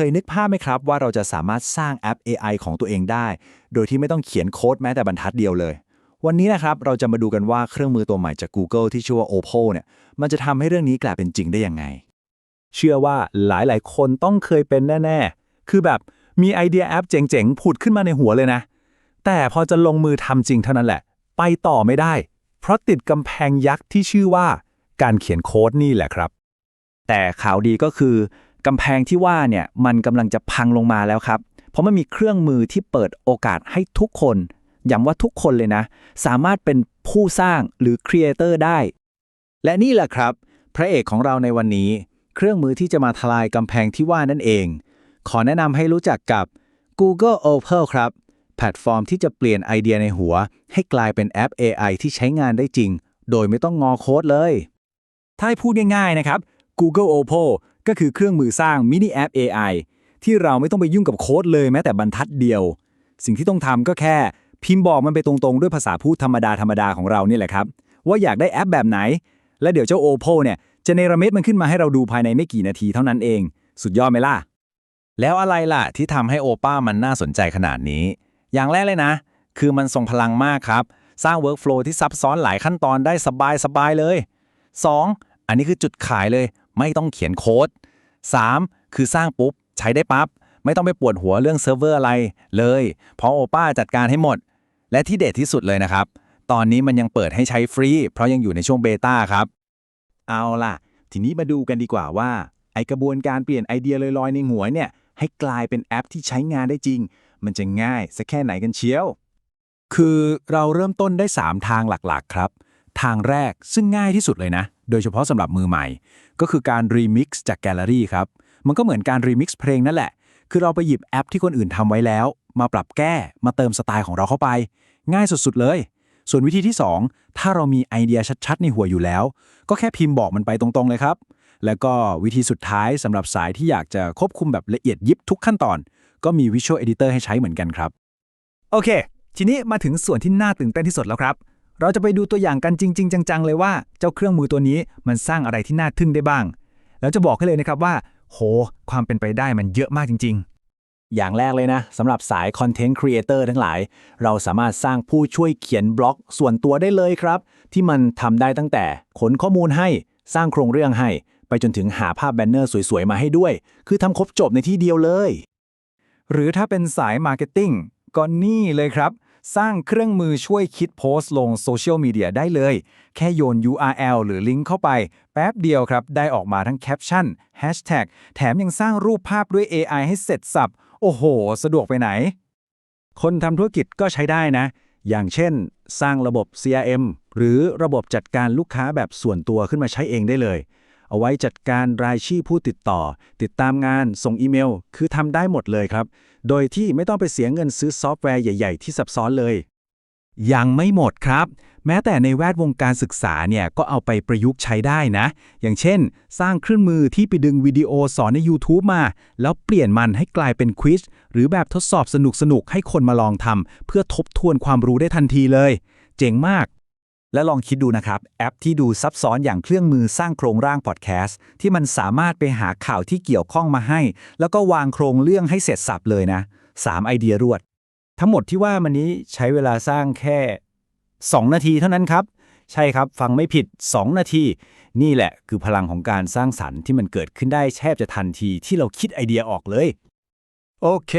เคยนึกภาพไหมครับว่าเราจะสามารถสร้างแอป AI ของตัวเองได้ โดยที่ไม่ต้องเขียนโค้ดแม้แต่บรรทัดเดียวเลย วันนี้นะครับเราจะมาดูกันว่าเครื่องมือตัวใหม่จาก Google ที่ชื่อว่า Opal เนี่ยมันจะทำให้เรื่องนี้กลายเป็นจริงได้ยังไง เชื่อว่าหลายๆ คนต้องเคยเป็นแน่ ๆ คือแบบมีไอเดียแอปเจ๋งๆ ผุดขึ้นมาในหัวเลยนะ แต่พอจะลงมือทำจริงเท่านั้นแหละ ไปต่อไม่ได้ เพราะติดกำแพงยักษ์ที่ชื่อว่า การเขียนโค้ดนี่แหละครับ แต่ข่าวดีก็คือ กำแพงที่ว่าเนี่ยมันกำลังจะพังลงมาแล้วครับ เพราะมันมีเครื่องมือที่เปิดโอกาสให้ทุกคนย้ำว่าทุกคนเลยนะ สามารถเป็นผู้สร้างหรือครีเอเตอร์ได้ และนี่แหละครับ พระเอกของเราในวันนี้ เครื่องมือที่จะมาทลายกำแพงที่ว่านั่นเอง ขอแนะนำให้รู้จักกับ Google Opal ครับ แพลตฟอร์มที่จะเปลี่ยนไอเดียในหัว ให้กลายเป็นแอป AI ที่ใช้งานได้จริง โดยไม่ต้องงอโค้ดเลย ถ้าให้พูดง่ายๆนะครับ Google Opal ก็คือเครื่องมือสร้างมินิแอป AI ที่เราไม่ต้องไปยุ่งกับโค้ดเลยแม้แต่บรรทัดเดียว สิ่งที่ต้องทำก็แค่ พิมพ์บอกมันไปตรงๆ ด้วยภาษาพูดธรรมดาธรรมดาของเรานี่แหละครับ ว่าอยากได้แอปแบบไหน และเดี๋ยวเจ้า Opal เนี่ยจะเนรมิตมันขึ้นมาให้เราดูภายในไม่กี่นาทีเท่านั้นเอง สุดยอดไหมล่ะ แล้วอะไรล่ะที่ทำให้โอป้ามันน่าสนใจขนาดนี้ อย่างแรกเลยนะ คือมันทรงพลังมากครับ สร้าง Workflow ที่ซับซ้อนหลายขั้นตอนได้สบายๆเลย 2. อันนี้คือจุดขายเลย ไม่ต้องเขียนโค้ด 3. คือสร้างปุ๊บ ใช้ได้ปับ๊บ ไม่ต้องไปปวดหัวเรื่องเซิร์ฟเวอร์อะไรเลย เพราะโอป้าจัดการให้หมด และที่เด็ดที่สุดเลยนะครับ ตอนนี้มันยังเปิดให้ใช้ฟรี เพราะยังอยู่ในช่วงเบต้าครับ เอาล่ะ ทีนี้มาดูกันดีกว่าว่า ไอกระบวนการเปลี่ยนไอเดียลอยๆในหัวเนี่ยให้กลายเป็นแอปที่ใช้งานได้จริง มันจะง่ายสักแค่ไหนกันเชียว คือเราเริ่มต้นได้ 3 ทางหลักๆ ครับ ทางแรกซึ่งง่ายที่สุดเลยนะ โดยเฉพาะสำหรับมือใหม่ ก็คือการรีมิกซ์จากแกลเลอรี่ครับ มันก็เหมือนการรีมิกซ์เพลงนั่นแหละ คือเราไปหยิบแอปที่คนอื่นทำไว้แล้ว มาปรับแก้ มาเติมสไตล์ของเราเข้าไป ง่ายสุดๆเลย ส่วนวิธีที่ 2 ถ้าเรามีไอเดียชัดๆ ในหัวอยู่แล้ว ก็แค่พิมพ์บอกมันไปตรงๆเลยครับ แล้วก็วิธีสุดท้ายสำหรับสายที่อยากจะควบคุมแบบละเอียดยิบทุกขั้นตอน ก็มี Visual Editor ให้ใช้เหมือนกันครับ โอเค ทีนี้มาถึงส่วนที่น่าตื่นเต้นที่สุดแล้วครับ เราจะไปดูตัวอย่างกันจริง ๆ จัง ๆ เลยว่าเจ้าเครื่องมือตัวนี้มันสร้างอะไรที่น่าทึ่งได้บ้าง แล้วจะบอกให้เลยนะครับว่า โห ความเป็นไปได้มันเยอะมากจริง ๆ อย่างแรกเลยนะสำหรับสายคอนเทนต์ครีเอเตอร์ทั้งหลาย เราสามารถสร้างผู้ช่วยเขียนบล็อกส่วนตัวได้เลยครับ ที่มันทำได้ตั้งแต่ขนข้อมูลให้สร้างโครงเรื่องให้ ไปจนถึงหาภาพแบนเนอร์สวยๆมาให้ด้วย คือทำครบจบในที่เดียวเลย หรือถ้าเป็นสายมาร์เก็ตติ้งก็นี่เลยครับ สร้างเครื่องมือช่วยคิดโพสต์ลงโซเชียลมีเดียได้เลย แค่โยน URL หรือลิงก์เข้าไป แป๊บเดียวครับ ได้ออกมาทั้งแคปชั่นแฮชแท็กแถมยังสร้างรูปภาพด้วย AI ให้เสร็จสับ โอ้โห สะดวกไปไหน คนทำธุรกิจก็ใช้ได้นะ อย่างเช่น สร้างระบบ CRM หรือระบบจัดการลูกค้าแบบส่วนตัวขึ้นมาใช้เองได้เลย เอาไว้จัดการรายชื่อผู้ติดต่อ ติดตามงาน ส่งอีเมล คือทำได้หมดเลยครับ โดยที่ไม่ต้องไปเสียเงินซื้อซอฟต์แวร์ใหญ่ ๆ ที่ซับซ้อนเลย ยังไม่หมดครับ แม้แต่ในแวดวงการศึกษาเนี่ยก็เอาไปประยุกต์ใช้ได้นะ อย่างเช่น สร้างเครื่องมือที่ไปดึงวิดีโอสอนใน YouTube มา แล้วเปลี่ยนมันให้กลายเป็นควิสหรือแบบทดสอบสนุกๆให้คนมาลองทำเพื่อทบทวนความรู้ได้ทันทีเลย เจ๋งมาก และลองคิดดูนะครับ แอปที่ดูซับซ้อนอย่างเครื่องมือสร้างโครงร่างพอดแคสต์ที่มันสามารถไปหาข่าวที่เกี่ยวข้องมาให้ แล้วก็วางโครงเรื่องให้เสร็จสับเลยนะ 3 ไอเดียรวด ทั้งหมดที่ว่ามันนี้ใช้เวลาสร้างแค่ 2 นาทีเท่านั้นครับ ใช่ครับฟังไม่ผิด 2 นาที นี่แหละคือพลังของการสร้างสรรค์ที่มันเกิดขึ้นได้แทบจะทันทีที่เราคิดไอเดียออกเลยโอเค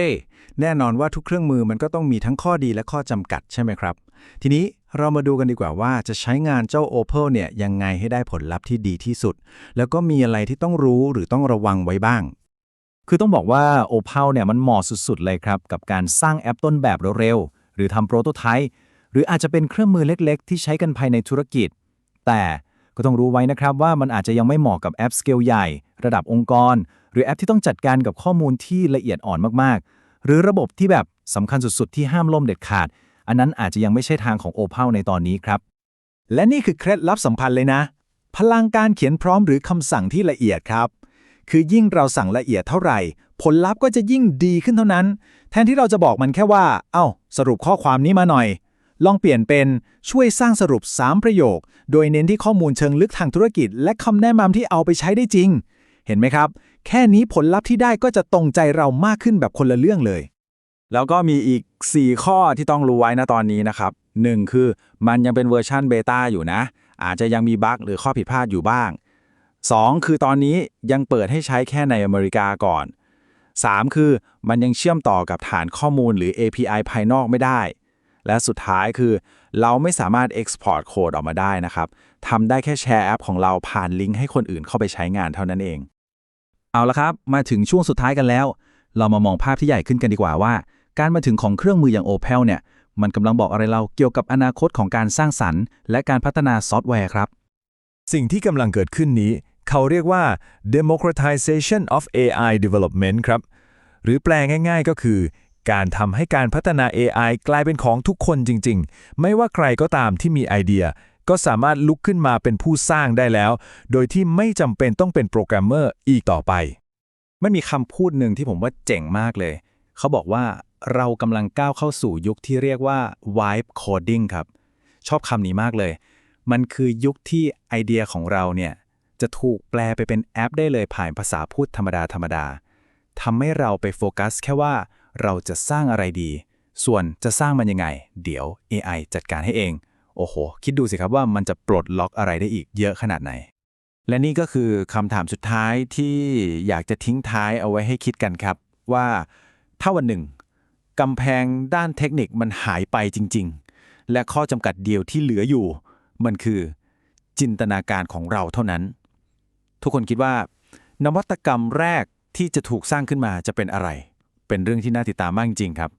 แน่นอนว่าทุกเครื่องมือมันก็ต้องมีทั้งข้อดีและข้อจำกัดใช่ไหมครับ ทีนี้เรามาดูกันดีกว่าว่าจะใช้งานเจ้า Opal เนี่ยยังไงให้ได้ผลลัพธ์ที่ดีที่สุด แล้วก็มีอะไรที่ต้องรู้หรือต้องระวังไว้บ้าง คือต้องบอกว่า Opal เนี่ยมันเหมาะสุดๆ เลยครับ กับการสร้างแอปต้นแบบเร็วๆ หรือทำโปรโตไทป์หรืออาจจะเป็นเครื่องมือเล็กๆ ที่ใช้กันภายในธุรกิจ แต่ก็ต้องรู้ไว้นะครับว่ามันอาจจะยังไม่เหมาะกับแอปสเกลใหญ่ ระดับองค์กร หรือแอปที่ต้องจัดการกับข้อมูลที่ละเอียดอ่อนมากๆ หรือระบบที่แบบสำคัญสุดๆ ที่ห้ามล่มเด็ดขาด อันนั้นอาจจะยังไม่ใช่ทางของ Opal ในตอนนี้ครับ และนี่คือเคล็ดลับสำคัญเลยนะ พลังการเขียนพร้อมหรือคำสั่งที่ละเอียดครับ คือยิ่งเราสั่งละเอียดเท่าไหร่ ผลลัพธ์ก็จะยิ่งดีขึ้นเท่านั้น แทนที่เราจะบอกมันแค่ว่า เอ้า สรุปข้อความนี้มาหน่อย ลองเปลี่ยนเป็นช่วยสร้างสรุป 3 ประโยค โดยเน้นที่ข้อมูลเชิงลึกทางธุรกิจ และคำแนะนำที่เอาไปใช้ได้จริง เห็นไหมครับ แค่นี้ผลลัพธ์ที่ได้ก็จะตรงใจเรามากขึ้นแบบคนละเรื่องเลย แล้วก็มีอีก 4 ข้อที่ต้องรู้ไว้นะตอนนี้นะครับ 1 คือมันยังเป็นเวอร์ชันเบต้าอยู่นะ อาจจะยังมีบั๊กหรือข้อผิดพลาดอยู่บ้าง 2 คือตอนนี้ยังเปิดให้ใช้แค่ในอเมริกาก่อน 3 คือมันยังเชื่อมต่อกับฐานข้อมูลหรือ API ภายนอกไม่ได้ และสุดท้ายคือ เราไม่สามารถ Export โค้ดออกมาได้นะครับทำได้แค่แชร์แอปของเราผ่านลิงก์ให้คนอื่นเข้าไปใช้งานเท่านั้นเอง เอาละครับ มาถึงช่วงสุดท้ายกันแล้ว เรามามองภาพที่ใหญ่ขึ้นกันดีกว่าว่า การมาถึงของเครื่องมืออย่าง Opel เนี่ย มันกำลังบอกอะไรเราเกี่ยวกับอนาคตของการสร้างสรรค์ และการพัฒนาซอฟต์แวร์ครับ สิ่งที่กำลังเกิดขึ้นนี้ เขาเรียกว่า democratization of AI development ครับ หรือแปลง่าย ๆ ก็คือ การทำให้การพัฒนา AI กลายเป็นของทุกคนจริง ๆ ไม่ว่าใครก็ตามที่มีไอเดีย ก็สามารถลุกขึ้นมาเป็นผู้สร้างได้แล้ว โดยที่ไม่จำเป็นต้องเป็นโปรแกรมเมอร์อีกต่อไป มันมีคำพูดหนึ่งที่ผมว่าเจ๋งมากเลย เขาบอกว่า เรากำลังก้าวเข้าสู่ยุคที่เรียกว่า vibe coding ครับ ชอบคำนี้มากเลย มันคือยุคที่ไอเดียของเราเนี่ย จะถูกแปลไปเป็นแอปได้เลยผ่านภาษาพูดธรรมดาธรรมดาทำให้เราไปโฟกัสแค่ว่าเราจะสร้างอะไรดี ส่วนจะสร้างมันยังไง เดี๋ยว AI จัดการให้เอง โอ้โห คิดดูสิครับว่ามันจะปลดล็อกอะไรได้อีกเยอะขนาดไหน และนี่ก็คือคำถามสุดท้ายที่อยากจะทิ้งท้ายเอาไว้ให้คิดกันครับ ว่าถ้าวันหนึ่ง กำแพงด้านเทคนิคมันหายไปจริง ๆ และข้อจำกัดเดียวที่เหลืออยู่ มันคือจินตนาการของเราเท่านั้น ทุกคนคิดว่านวัตกรรมแรกที่จะถูกสร้างขึ้นมาจะเป็นอะไร เป็นเรื่องที่น่าติดตามมากจริงครับ